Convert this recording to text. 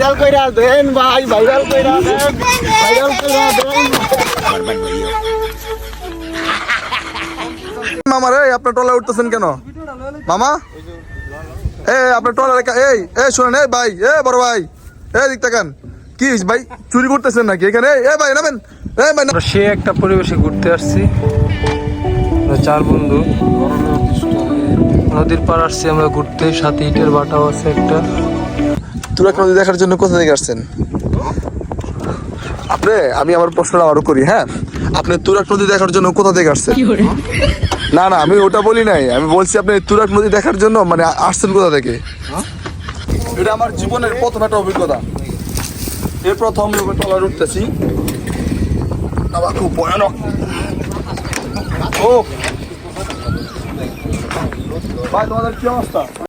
Viral কইরা দেন ভাই viral কইরা দেন ভাইরাল কইরা দেন। মামা রে আপনার টলা উঠতেছেন কেন? মামা? এ আপনার টলা এই এ শুনেন এই ভাই এ বড় ভাই এ দিক তাকান। কি ভাই চুরি করতেছেন নাকি এখানে? এ ভাই নামেন এ ভাই না- সে একটা পরিবেশে ঘুরতে আসছি। চার বন্ধু। নদীর পার আসছি আমরা ঘুরতে। সাথে ইটের বাটাও আছে একটা। তুরাক নদী দেখার জন্য কোথা থেকে আসছেন? আপনি আমি আমার প্রশ্নটা আরও করি হ্যাঁ? আপনি তুরাক নদী দেখার জন্য কোথা থেকে আসছেন? না না আমি ওটা বলি নাই। আমি বলছি আপনি তুরাক নদী দেখার জন্য মানে আসছেন কোথা থেকে? এটা আমার জীবনের প্রথম একটা অভিজ্ঞতা। এর প্রথম টলার উঠতেছি। আবার খুব ভয়ানক। ও! ভাই তোমাদের কি অবস্থা?